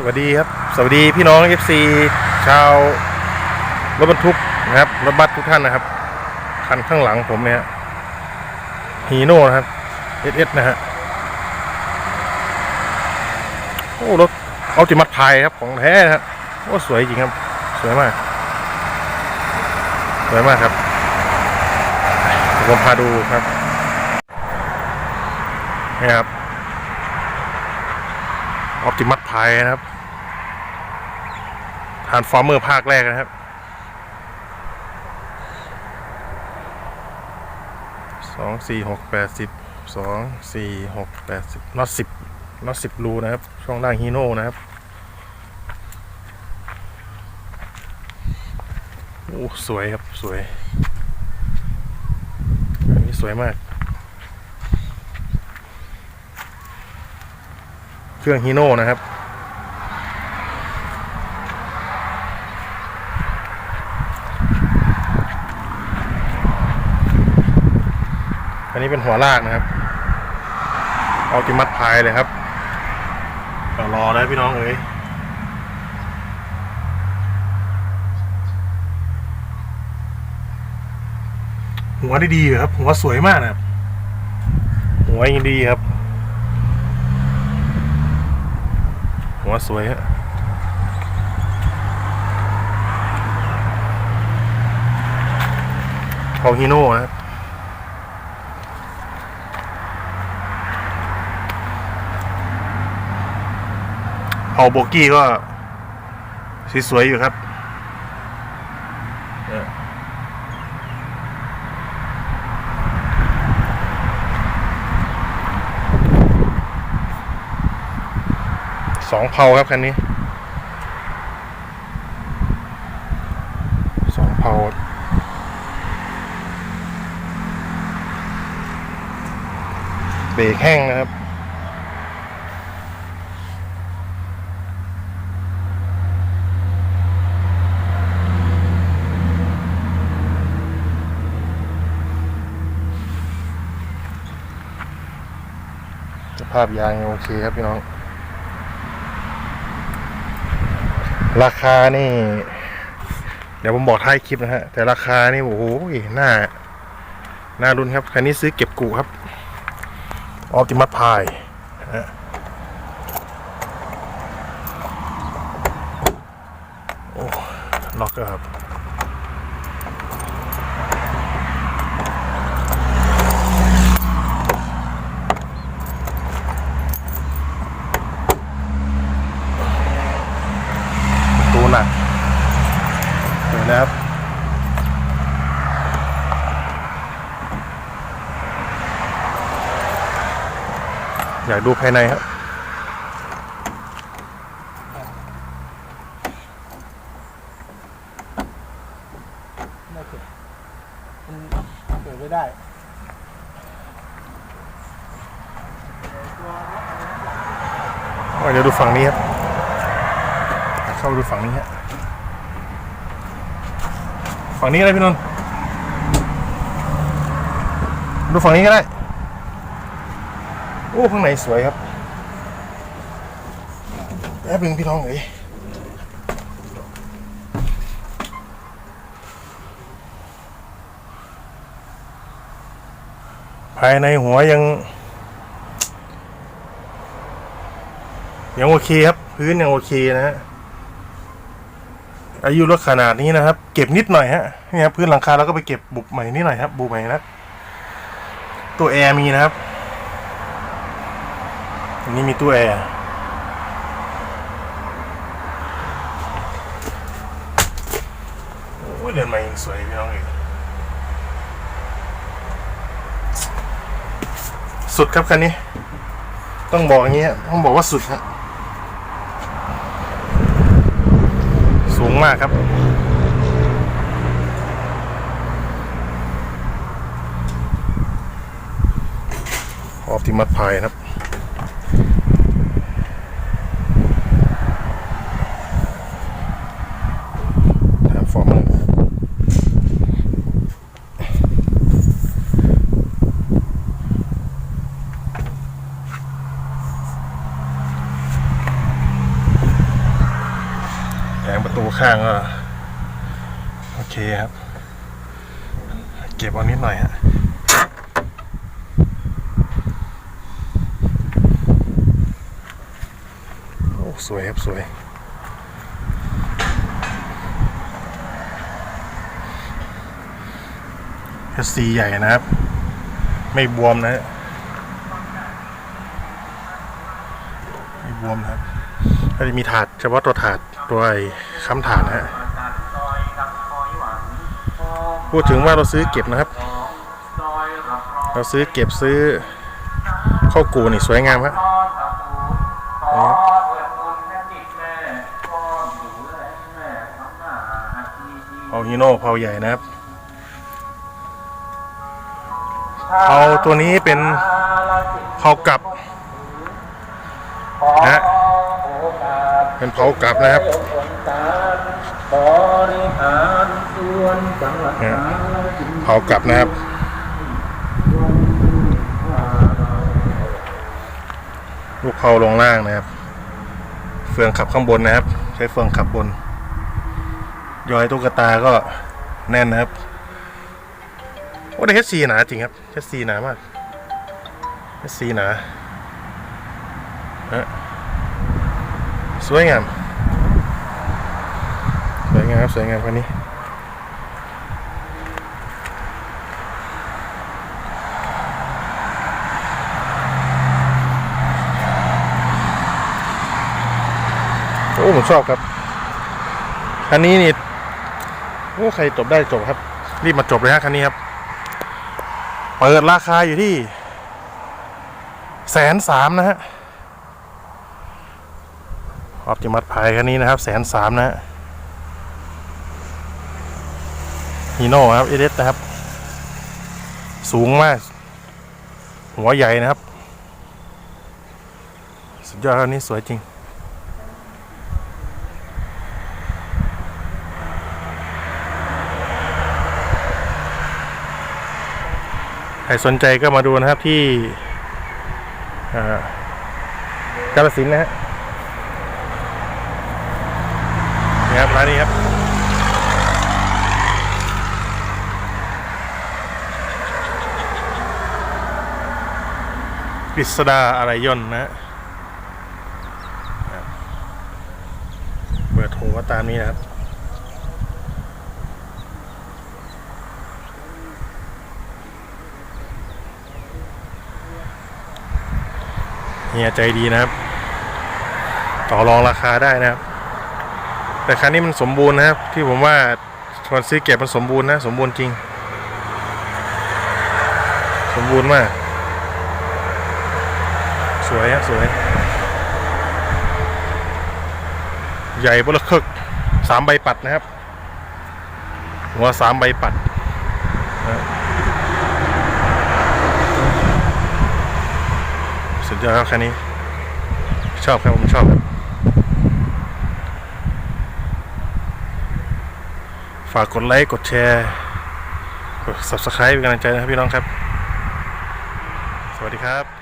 สวัสดีครับ สวัสดีพี่น้อง FC ชาวรถบรรทุกนะครับรถบัสทุกท่านนะครับ คันข้างหลังผมเนี่ยฮีโน่นะครับ SS นะฮะโอ้รถอัลติมัตพายครับของแท้นะครับโอ้สวยจริงครับ สวยมาก สวยมากครับผมพาดูครับนี่ครับ ออ t ติมั p พนะครับทานฟอร์เมอร์ภาคแรกนะครับ สองสี่หกแปดสิบสองสี่หกแปดสิบน็อตสิบน็อตสิบรูนะครับ ช่องล่างฮีโน่นะครับ โอ้ สวยครับ สวย อันนี้สวยมาก เค รื่อง ฮีโน่นะครับ อันนี้เป็นหัวลากนะครับเอาติมัดพายเลยครับก็รอแล้วพี่น้องเอ้ยหัวได้ดีครับ หัวสวยมากนะครับ หัวยังดีครับ หัวสวยฮะของฮีโน่นะครับเอาโบกี้ก็สวยๆอยู่ครับ สองเผาครับคันนี้สองเผาเบรกแห้งนะครับสภาพยางโอเคครับพี่น้อง ราคานี่ เดี๋ยวผมบอกท้ายคลิปนะฮะ แต่ราคานี่โอ้โหหน้าหน้ารุนครับ คันนี้ซื้อเก็บกูครับออ t ติมัสพายโอ้ล็อกก็ครับ ประตูหนักเห็ นนะครับอยากดูภายในครับ ไม่เก็บมันเปิดไม่ได้อ๋อเดี๋ยวดูฝั่งนี้ครับ เข้าดูฝั่งนี้ฮะ ฝั่งนี้ก็ได้พี่นนท์ดูฝั่งนี้ก็ได้ โอ้ข้างในสวยครับแป๊บนึงพี่น้องเอ้ยภายในหัวยัง ยังโอเคครับ พื้นยังโอเคนะฮะ อายุรถขนาดนี้นะครับ เก็บนิดหน่อยฮะนี่ครับพื้นหลังคาเราก็ไปเก็บบุบใหม่นิดหน่อยครับ บุบใหม่นะตัวแอร์มีนะครับอันนี้มีตัวแอร์โอ้ยเรือนใหม่ยังสวยพี่น้องเองสุดครับคันนี้ ต้องบอกอย่างนี้ฮะต้องบอกว่าสุดฮะสู มากครับ ออ t ติมั p พายครับทางฟอร์มครับ ตู ข้างก็โอเคครับ เก็บเอานิดหน่อยฮะโอ้สวยครับ สวยแค่สีใหญ่นะครับ ไม่บวมนะฮะไม่บวมนะครับ ก็จะมีถาดเฉพาะตัวถาดตัวไอ้ค้ำถาดนะฮะพูดถึงว่าเราซื้อเก็บนะครับ เราซื้อเก็บซื้อข้าวกูนี่สวยงามครับเผาฮีโน่เผาใหญ่นะครับเผาตัวนี้เป็นเผากลับนะฮะ เป็นเผากลับนะครับบริหารส่วนจังหวัดเนี่ยเผากลับนะครับลูกเผาลงล่างนะครับ เฟืองขับข้างบนนะครับ ใช้เฟืองขับบนยอยตุ๊กตาก็แน่นนะครับโอ้ได้แค่ซีหนาจริงครับแค่ซีหนามากแค่ซีหนาฮะ สวยงาม สวยงามครับ สวยงามคันนี้โอ้ผมชอบครับ คันนี้นี่ โอ้ ใครจบได้จบครับ รีบมาจบเลยฮะคันนี้ครับ เปิดราคาอยู่ที่แสนสามนะฮะ ออปติมัสพายคันนี้นะครับแสนสามนะฮะฮีโน่ครับเอเดสนะครับ สูงมาก หัวใหญ่นะครับ สุดยอดคันนี้สวยจริงใครสนใจก็มาดูนะครับที่กาลสินนะฮะนี่ ครับร้านนี้ครับกฤษดาอะไรย่นนะครับเปิดโทรก็ตามนี้นะครับเฮียใจดีนะครับ ต่อรองราคาได้นะครับ แต่คันนี้มันสมบูรณ์นะครับ ที่ผมว่าตอนซื้อเก็บมันสมบูรณ์นะ สมบูรณ์จริง สมบูรณ์มาก สวยฮะสวย ใหญ่บลคึกสามใบปัดนะครับ หัวสามใบปัดสุดยอดครับคันนี้ ชอบครับผมชอบครับ ฝากกดไลค์ กดแชร์กด subscribe เป็นกำลังใจนะครับพี่น้องครับ สวัสดีครับ